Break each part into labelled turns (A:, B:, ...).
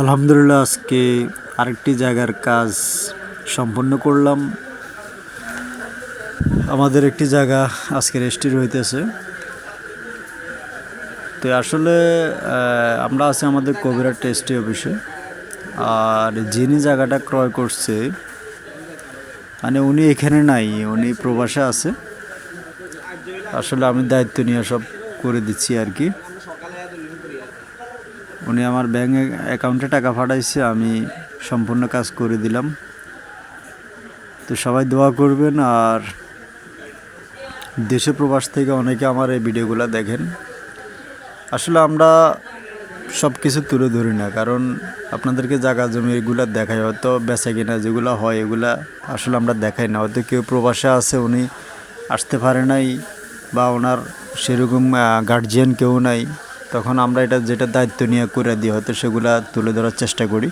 A: আলহামদুলিল্লাহ, আজকে আরেকটি জায়গার কাজ সম্পন্ন করলাম। আমাদের একটি জায়গা আজকে রেজিস্ট্রি হইতেছে তো আসলে আমরা আছি আমাদের কবিরা টেস্টি অফিসে। আর যিনি জায়গাটা ক্রয় করছে মানে উনি এখানে নাই, উনি প্রবাসে আছে। আসলে আমি দায়িত্ব নিয়ে সব করে দিচ্ছি আর কি। উনি আমার ব্যাঙ্ক অ্যাকাউন্টে টাকা পাঠাইছে, আমি সম্পূর্ণ কাজ করে দিলাম। তো সবাই দোয়া করবেন আর দেশে প্রবাস থেকে অনেকে আমার এই ভিডিওগুলো দেখেন। আসলে আমরা সব কিছু তুলে ধরি না, কারণ আপনাদেরকে জায়গা জমি এগুলো দেখাই, হয়তো বেচা কিনা যেগুলো হয় এগুলা আসলে আমরা দেখাই না। হয়তো কেউ প্রবাসে আছে, উনি আসতে পারে নাই বা ওনার সেরকম গার্জিয়ান কেউ নাই। তখন আমরা এটা যেটা দায়িত্ব নিয়ে করে দিই, হয়তো সেগুলা তুলে ধরার চেষ্টা করি।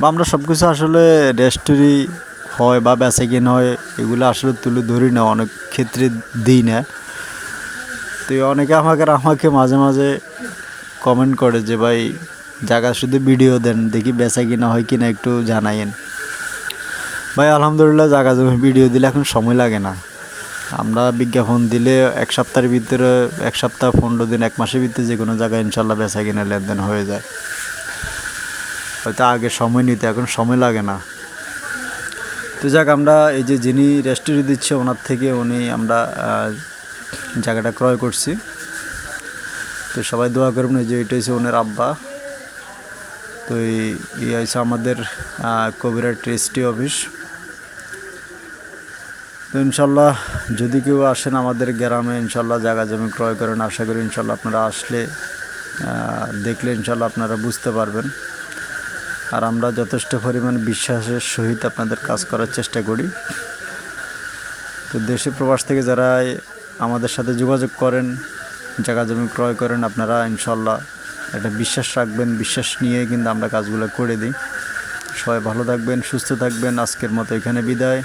A: বা আমরা সব কিছু আসলে রেস্টুরি হয় বা বেচা কিনা হয় এগুলো আসলে তুলে ধরি না, অনেক ক্ষেত্রে দিই না। তো অনেকে আমাকে আমাকে মাঝে মাঝে কমেন্ট করে যে, ভাই, জায়গা শুধু ভিডিও দেন, দেখি বেচা কিনা হয় কিনা একটু জানাইন ভাই, আলহামদুলিল্লাহ জায়গা জমি ভিডিও দিলে এখন সময় লাগে না। আমরা বিজ্ঞাপন দিলে এক সপ্তাহের ভিতরে এক সপ্তাহ পনেরো দিন এক মাসের ভিতরে যে কোনো জায়গায় ইনশাল্লাহ বেচা কিনা লেনদেন হয়ে যায়। হয়তো আগে সময় নিতে এখন সময় লাগে না। তো যাক আমরা এই যে যিনি রেস্টুরি দিচ্ছে ওনার থেকে উনি আমরা জায়গাটা ক্রয় করছি। তো সবাই দোয়া করবেন যে এটা হচ্ছে ওনার আব্বা। তো এই হচ্ছে আমাদের আহ, কবিরাট রেজিস্ট্রি অফিস। তো ইনশাল্লাহ যদি কেউ আসেন আমাদের গ্রামে, ইনশাল্লাহ জায়গা জমি ক্রয় করেন। আশা করি ইনশাল্লাহ আপনারা আসলে দেখলে ইনশাল্লাহ আপনারা বুঝতে পারবেন। আর আমরা যথেষ্ট পরিমাণ বিশ্বাসের সহিত আপনাদের কাজ করার চেষ্টা করি। তো দেশে প্রবাস থেকে যারা আমাদের সাথে যোগাযোগ করেন, জায়গা জমি ক্রয় করেন, আপনারা ইনশাল্লাহ একটা বিশ্বাস রাখবেন। বিশ্বাস নিয়ে কিন্তু আমরা কাজগুলো করে দিই। সবাই ভালো থাকবেন, সুস্থ থাকবেন। আজকের মতো এখানে বিদায়।